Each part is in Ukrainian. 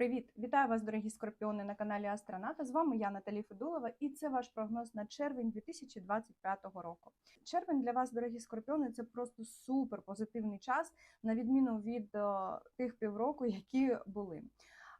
Привіт! Вітаю вас, дорогі скорпіони, на каналі Астроната. З вами я, Наталі Федулова, і це ваш прогноз на червень 2025 року. Червень для вас, дорогі скорпіони, це просто супер позитивний час, на відміну від о, тих півроку, які були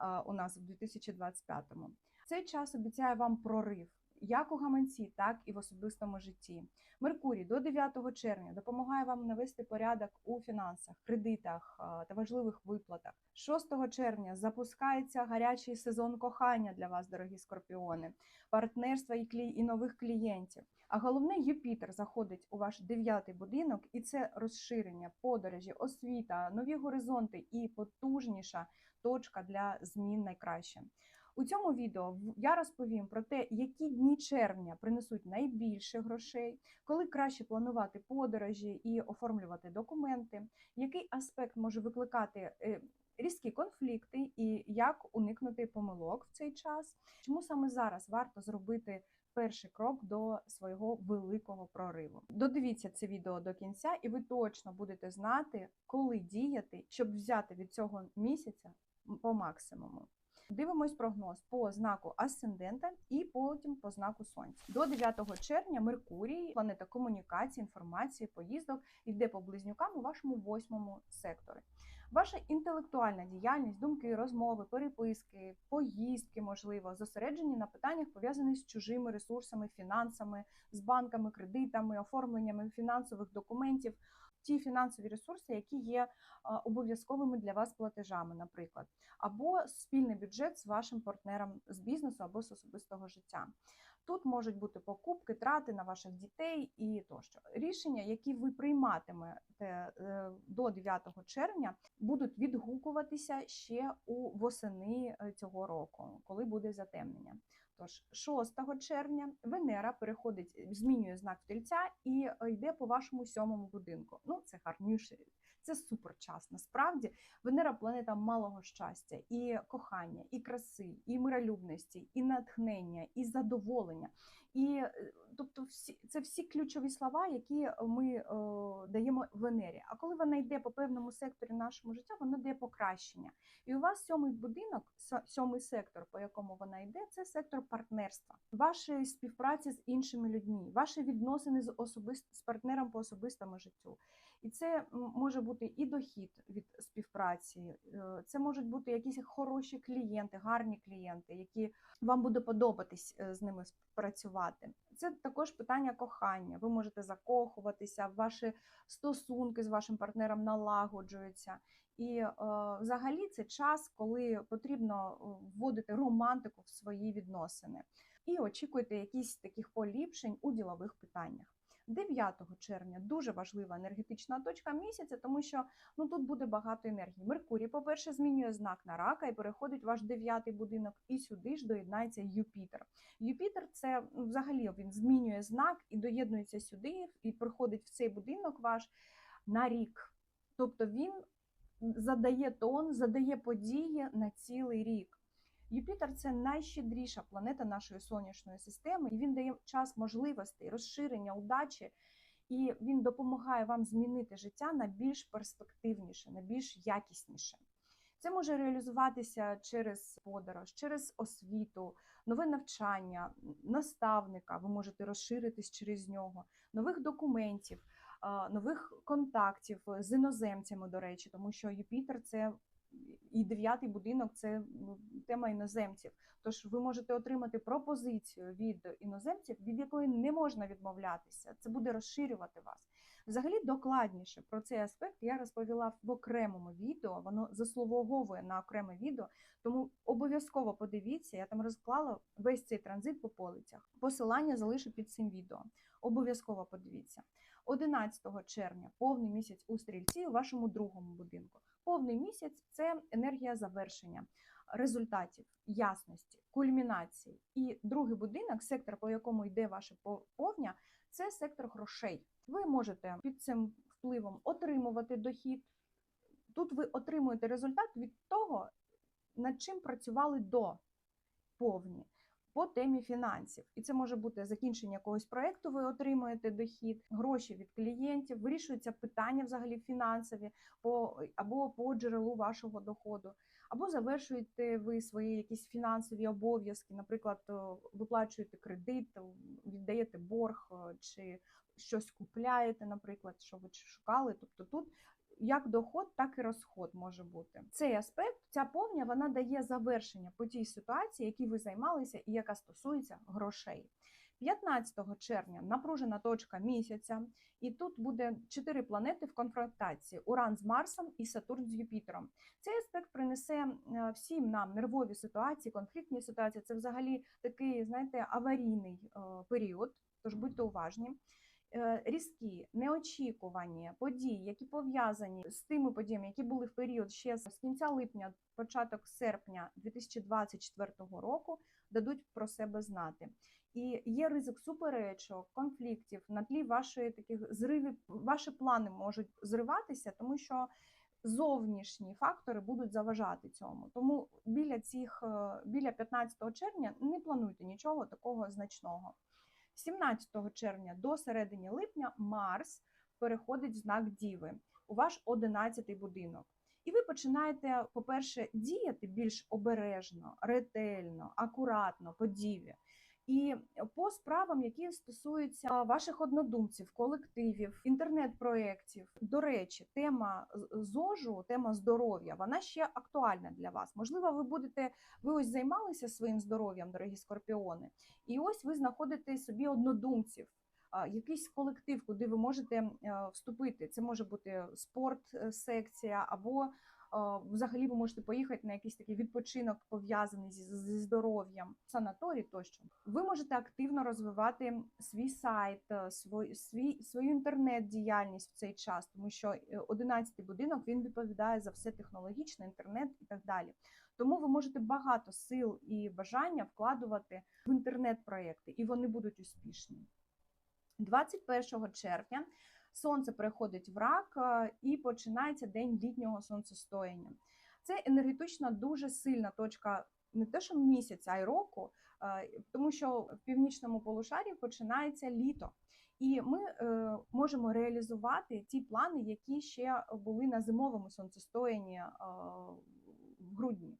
о, у нас в 2025-му. Цей час обіцяє вам прорив. Як у гаманці, так і в особистому житті. Меркурій до 9 червня допомагає вам навести порядок у фінансах, кредитах та важливих виплатах. 6 червня запускається гарячий сезон кохання для вас, дорогі скорпіони, партнерства і клі... і нових клієнтів. А головне, Юпітер заходить у ваш дев'ятий будинок, і це розширення, подорожі, освіта, нові горизонти і потужніша точка для змін найкраще. У цьому відео я розповім про те, які дні червня принесуть найбільше грошей, коли краще планувати подорожі і оформлювати документи, який аспект може викликати е, різкі конфлікти і як уникнути помилок в цей час. Чому саме зараз варто зробити перший крок до свого великого прориву? Додивіться це відео до кінця, і ви точно будете знати, коли діяти, щоб взяти від цього місяця по максимуму. Дивимось прогноз по знаку Асцендента і потім по знаку Сонця. До 9 червня Меркурій, планета комунікації, інформації, поїздок, йде по близнюкам у вашому восьмому секторі. Ваша інтелектуальна діяльність, думки, розмови, переписки, поїздки, можливо, зосереджені на питаннях, пов'язаних з чужими ресурсами, фінансами, з банками, кредитами, оформленнями фінансових документів. Ті фінансові ресурси, які є обов'язковими для вас платежами, наприклад, або спільний бюджет з вашим партнером з бізнесу або з особистого життя. Тут можуть бути покупки, трати на ваших дітей і тощо. Рішення, які ви прийматимете е, до 9 червня, будуть відгукуватися ще у восени е, цього року, коли буде затемнення. Тож 6 червня Венера переходить, змінює знак тельця і е, йде по вашому сьомому будинку. Ну, це гарніше, це супер час. Насправді Венера планета малого щастя, і кохання, і краси, і миролюбності, і натхнення, і задоволення. І е, тобто, всі це всі ключові слова, які ми о, даємо Венері. А коли вона йде по певному секторі нашого життя, вона дає покращення. І у вас сьомий будинок, сьомий сектор, по якому вона йде, це сектор партнерства, вашої співпраці з іншими людьми, ваші відносини з особист з партнером по особистому життю. І це може бути і дохід від співпраці, е, це можуть бути якісь хороші клієнти, гарні клієнти, які вам буде подобатись е, з ними працювати. Це також питання кохання. Ви можете закохуватися, ваші стосунки з вашим партнером налагоджуються. І е, взагалі це час, коли потрібно вводити романтику в свої відносини. І очікуйте якісь таких поліпшень у ділових питаннях. 9 червня дуже важлива енергетична точка місяця, тому що ну тут буде багато енергії. Меркурій, по-перше, змінює знак на рака і переходить ваш дев'ятий будинок, і сюди ж доєднається Юпітер. Юпітер це ну, взагалі він змінює знак і доєднується сюди, і приходить в цей будинок ваш на рік. Тобто він задає тон, задає події на цілий рік. Юпітер це найщедріша планета нашої сонячної системи, і він дає час можливостей, розширення, удачі, і він допомагає вам змінити життя на більш перспективніше, на більш якісніше. Це може реалізуватися через подорож, через освіту, нове навчання, наставника. Ви можете розширитись через нього, нових документів, нових контактів з іноземцями, до речі, тому що Юпітер це і дев'ятий будинок це ну, тема іноземців. Тож ви можете отримати пропозицію від іноземців, від якої не можна відмовлятися. Це буде розширювати вас. Взагалі, докладніше про цей аспект я розповіла в окремому відео. Воно заслуговує на окреме відео, тому обов'язково подивіться, я там розклала весь цей транзит по полицях. Посилання залишу під цим відео. Обов'язково подивіться. 11 червня повний місяць у стрільці у вашому другому будинку. Повний місяць це енергія завершення, результатів, ясності, кульмінації. І другий будинок, сектор, по якому йде ваше повня, це сектор грошей. Ви можете під цим впливом отримувати дохід. Тут ви отримуєте результат від того, над чим працювали до повні по темі фінансів. І це може бути закінчення якогось проєкту, ви отримуєте дохід, гроші від клієнтів, вирішуються питання взагалі фінансові по або по джерелу вашого доходу. або завершуєте ви свої якісь фінансові обов'язки, наприклад, виплачуєте кредит, віддаєте борг е, чи щось купляєте, наприклад, що ви шукали. Тобто тут як доход, так і розход може бути. Цей аспект, ця повня, вона дає завершення по тій ситуації, якій ви займалися, і яка стосується грошей. 15 червня напружена точка місяця, і тут буде чотири планети в конфронтації: Уран з Марсом і Сатурн з Юпітером. Цей аспект принесе е, всім нам нервові ситуації, конфліктні ситуації. Це взагалі такий, знаєте, аварійний е, період. Тож будьте уважні. Е, Різкі, неочікувані події, які пов'язані з тими подіями, які були в період ще з кінця липня, початок серпня 2024 року, дадуть про себе знати. І є ризик суперечок, конфліктів на тлі вашої таких зривів. Ваші плани можуть зриватися, тому що зовнішні фактори будуть заважати цьому. Тому біля цих е, біля 15 червня не плануйте нічого такого значного. 17 червня до середини липня Марс переходить в знак Діви у ваш 11-й будинок. І ви починаєте, по-перше, діяти більш обережно, ретельно, акуратно, по діві. І по справам, які стосуються ваших однодумців, колективів, інтернет-проєктів. До речі, тема ЗОЖу, тема здоров'я, вона ще актуальна для вас. Можливо, ви будете ви ось займалися своїм здоров'ям, дорогі скорпіони, і ось ви знаходите собі однодумців. Якийсь колектив, куди ви можете вступити. Це може бути спорт-секція або Взагалі, ви можете поїхати на якийсь такий відпочинок пов'язаний зі, зі здоров'ям, санаторій тощо. Ви можете активно розвивати свій сайт, е, свій, свій свою інтернет-діяльність в цей час, тому що 11-й е, будинок він відповідає за все технологічне, інтернет і так далі. Тому ви можете багато сил і бажання вкладувати в інтернет-проекти, і вони будуть успішні. 21 червня сонце переходить в рак е, і починається день літнього сонцестояння. Це енергетично дуже сильна точка не те, що місяця, а й року, е, тому що в північному полушарі починається літо. І ми е, можемо реалізувати ті плани, які ще були на зимовому сонцестоянні в грудні.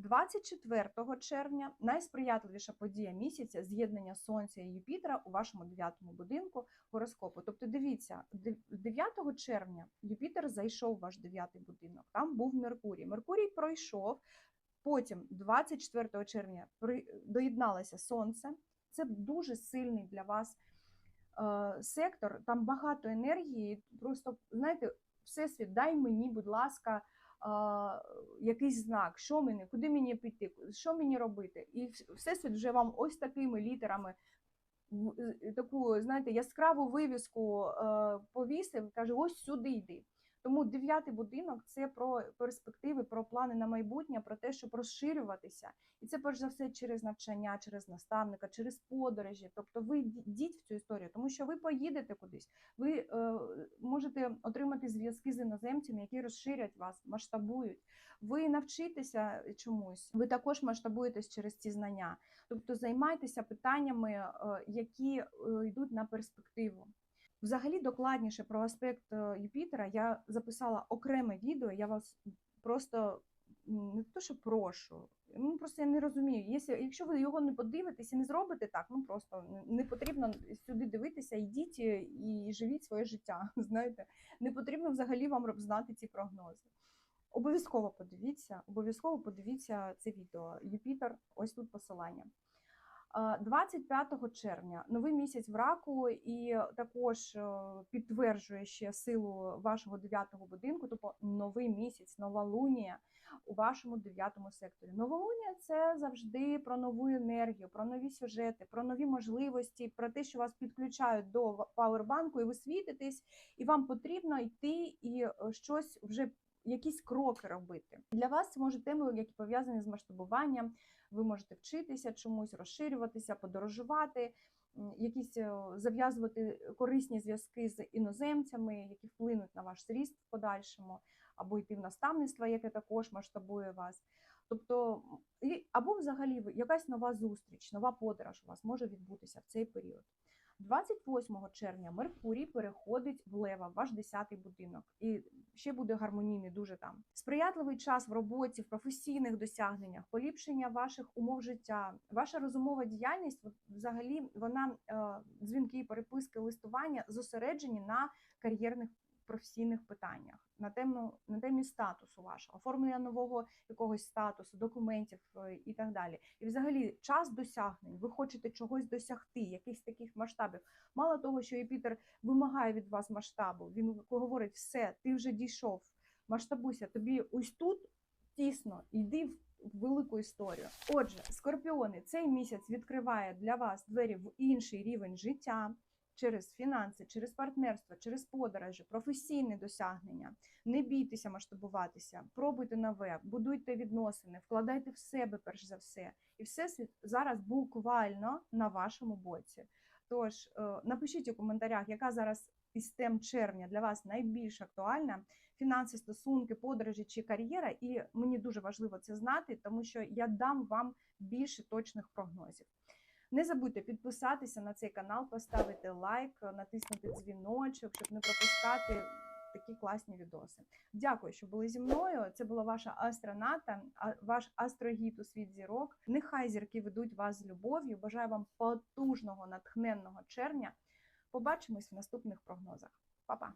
24 червня найсприятливіша подія місяця з'єднання Сонця і Юпітера у вашому дев'ятому будинку гороскопу. Тобто, дивіться, 9 червня Юпітер зайшов в ваш дев'ятий будинок. Там був Меркурій. Меркурій пройшов. Потім, 24 червня, доєдналося Сонце. Це дуже сильний для вас е, сектор. Там багато енергії. Просто знаєте, всесвіт, дай мені, будь ласка якийсь знак, що мені, куди мені піти, що мені робити. І всесвіт вже вам ось такими літерами таку, знаєте, яскраву вивіску повісив, каже: ось сюди йди. Тому дев'ятий будинок це про перспективи, про плани на майбутнє, про те, щоб розширюватися, і це перш за все через навчання, через наставника, через подорожі. Тобто, ви йдіть в цю історію, тому що ви поїдете кудись, ви е, можете отримати зв'язки з іноземцями, які розширять вас, масштабують. Ви навчитеся чомусь, ви також масштабуєтесь через ці знання. Тобто займайтеся питаннями, е, які е, йдуть на перспективу. Взагалі, докладніше про аспект е, Юпітера я записала окреме відео. Я вас просто не то, що прошу. Ну просто я не розумію. Якщо, ви його не подивитесь і не зробите так, ну просто не потрібно сюди дивитися, йдіть і живіть своє життя. Знаєте, не потрібно взагалі вам знати ці прогнози. Обов'язково подивіться, обов'язково подивіться це відео. Юпітер, ось тут посилання. 25 червня новий місяць в раку, і також е, підтверджує ще силу вашого дев'ятого будинку, тобто новий місяць, нова лунія у вашому дев'ятому секторі. Новолунія це завжди про нову енергію, про нові сюжети, про нові можливості, про те, що вас підключають до пауербанку, і ви світитесь, і вам потрібно йти і е, щось вже якісь кроки робити. Для вас це може теми, які пов'язані з масштабуванням. Ви можете вчитися чомусь, розширюватися, подорожувати, якісь е, зав'язувати корисні зв'язки з іноземцями, які вплинуть на ваш зріст в подальшому, або йти в наставництво, яке також масштабує вас. Тобто, або взагалі якась нова зустріч, нова подорож у вас може відбутися в цей період. 28 червня Меркурій переходить в Лева, ваш 10-й будинок, і ще буде гармонійний дуже там. Сприятливий час в роботі, в професійних досягненнях, поліпшення ваших умов життя, ваша розумова діяльність, взагалі, вона е, дзвінки, переписки, листування зосереджені на кар'єрних професійних питаннях, на тему на темі статусу вашого, оформлення нового якогось статусу, документів е, і так далі. І взагалі час досягнень. Ви хочете чогось досягти, якихось таких масштабів. Мало того, що Юпітер вимагає від вас масштабу. Він говорить: все, ти вже дійшов, масштабуйся, тобі ось тут тісно, йди в велику історію. Отже, скорпіони, цей місяць відкриває для вас двері в інший рівень життя. Через фінанси, через партнерство, через подорожі, професійне досягнення. Не бійтеся масштабуватися, пробуйте нове, будуйте відносини, вкладайте в себе перш за все. І всесвіт зараз буквально на вашому боці. Тож е, напишіть у коментарях, яка зараз із тем червня для вас найбільш актуальна: фінанси, стосунки, подорожі чи кар'єра. І мені дуже важливо це знати, тому що я дам вам більше точних прогнозів. Не забудьте підписатися на цей канал, поставити лайк, натиснути дзвіночок, щоб не пропускати такі класні відоси. Дякую, що були зі мною. Це була ваша астроната, ваш астрогід у світ зірок. Нехай зірки ведуть вас з любов'ю. Бажаю вам потужного, натхненного червня. Побачимось в наступних прогнозах. Па-па!